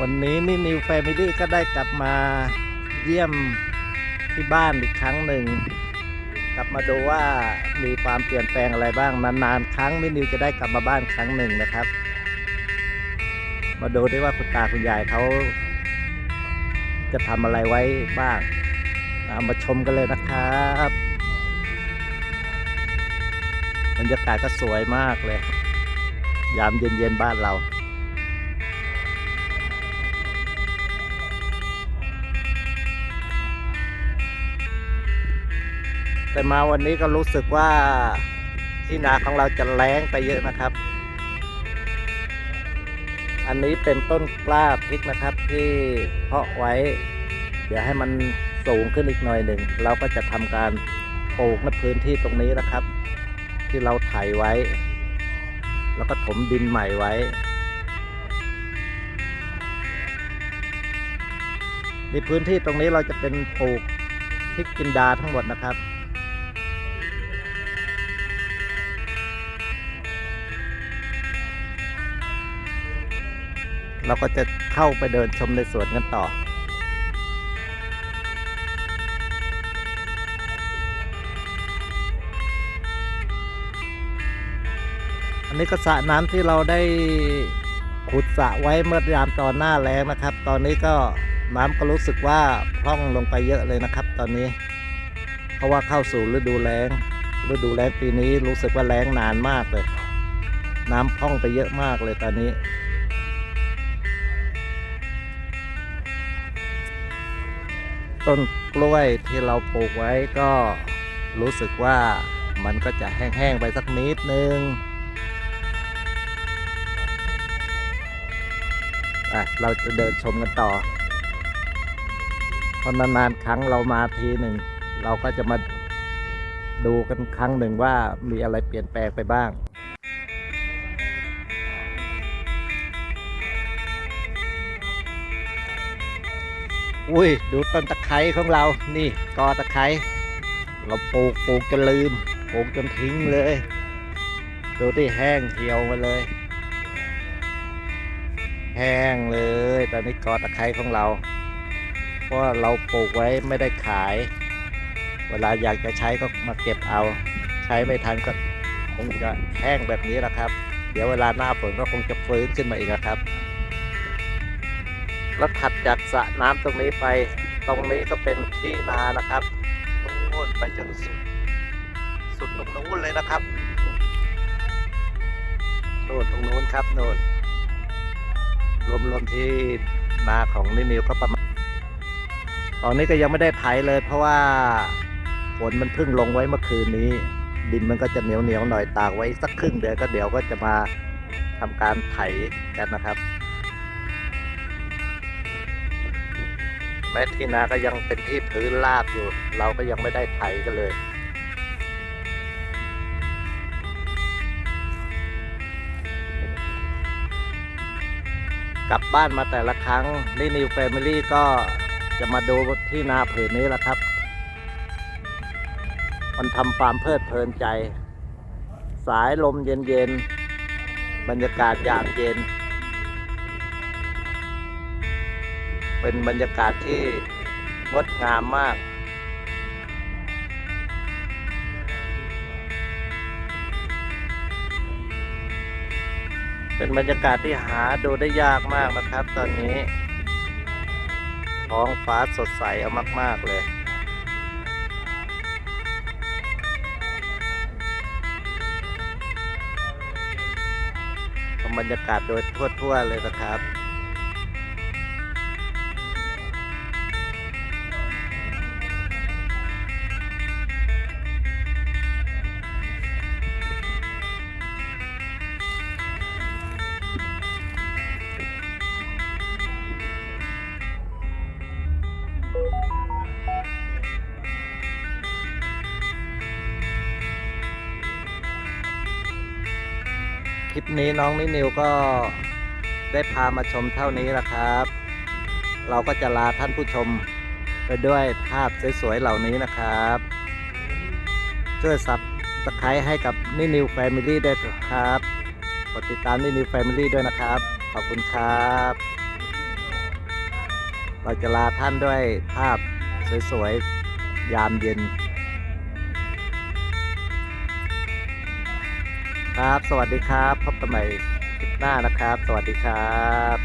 วันนี้นี่นิวแฟมิลี่ก็ได้กลับมาเยี่ยมที่บ้านอีกครั้งหนึ่ง กลับมาดูว่ามีความเปลี่ยนแปลงอะไรบ้างนานๆครั้งนี่นิวจะได้กลับมาบ้านครั้งหนึ่งนะครับ มาดูได้ว่าคุณตาคุณยายเขาจะทำอะไรไว้บ้างเอามาชมกันเลยนะครับบรรยากาศก็สวยมากเลย ยามเย็นๆบ้านเรา แต่มาวันนี้ก็รู้สึกว่าที่นาของเราจะแล้งไปเยอะนะครับ อันนี้เป็นต้นกล้าพริกนะครับ ที่เพาะไว้ เดี๋ยวให้มันสูงขึ้นอีกหน่อยหนึ่ง เราก็จะทำการปลูกในพื้นที่ตรงนี้นะครับ ที่เราไถไว้ แล้วก็ถมดินใหม่ไว้ ในพื้นที่ตรงนี้เราจะเป็นปลูกพริกจินดาทั้งหมดนะครับ เราก็จะเข้าไปเดินชมในสวนกันต่อ อันนี้ก็สระน้ำที่เราได้ขุดสระไว้เมื่อยามตอนหน้าแล้งนะครับ ตอนนี้ก็น้ำก็รู้สึกว่าพร่องลงไปเยอะเลยนะครับ ตอนนี้ เพราะว่าเข้าสู่ฤดูแล้งฤดูแล้งปีนี้รู้สึกว่าแล้งนานมากเลย น้ำพร่องไปเยอะมากเลยตอนนี้ ต้นกล้วยที่เราปลูกไว้ก็รู้สึกว่ามันก็จะแห้งๆไปสักนิดนึงอะเราจะเดินชมกันต่อเพราะนานๆครั้งเรามาทีหนึ่ง เราก็จะมาดูกันครั้งหนึ่งว่ามีอะไรเปลี่ยนแปลงไปบ้าง อุ้ยดูต้นตะไคร้ของเรา นี่กอตะไคร้เราปลูกปลูกจนลืมปลูกจนทิ้งเลย ดูที่แห้งเหี่ยวมาเลย แห้งเลย ตอนนี้กอตะไคร้ของเรา เพราะเราปลูกไว้ไม่ได้ขาย เวลาอยากจะใช้ก็มาเก็บเอา ใช้ไม่ทันก็คงจะแห้งแบบนี้แหละครับ เดี๋ยวเวลาหน้าฝนก็คงจะฟื้นขึ้นมาอีกอะครับ แล้วถัดจากสระน้ำตรงนี้ไป ตรงนี้ก็เป็นที่นานะครับโน่นไปจนสุด สุดตรงนู้นเลยนะครับโน่นตรงนู้นครับโน่นรวมๆที่นาของนินิวก็ประมาณตอนนี้ก็ยังไม่ได้ไถเลย เพราะว่าฝนมันเพิ่งลงไว้เมื่อคืนนี้ ดินมันก็จะเหนียวเหนียวๆหน่อยตากไว้สักครึ่งเดือนก็เดี๋ยวก็จะมาทำการไถกันนะครับ แม้ที่นาก็ยังเป็นที่พื้นราบอยู่ เราก็ยังไม่ได้ไถกันเลยกลับบ้านมาแต่ละครั้งนี่นิวแฟมิลี่ก็จะมาดูที่นาผืนนี้แหละครับ มันทำความเพลิดเพลินใจ สายลมเย็นๆ บรรยากาศยามเย็น เป็นบรรยากาศที่งดงามมาก เป็นบรรยากาศที่หาดูได้ยากมากนะครับ ตอนนี้ ท้องฟ้าสดใสเอามาก ๆ เลยบรรยากาศโดยทั่ว ๆ เลยนะครับ คลิปนี้น้องนินิวก็ได้พามาชมเท่านี้ละครับ เราก็จะลาท่านผู้ชมไปด้วยภาพสวยๆเหล่านี้นะครับ ช่วยซับสไครต์ให้กับนินิวแฟมิลี่ด้วยครับกดติดตามนินิวแฟมิลี่ด้วยนะครับ ขอบคุณครับ เราจะลาท่านด้วยภาพสวยๆ ยามเย็น ครับ สวัสดีครับ พบกันใหม่คลิปหน้านะครับ สวัสดีครับ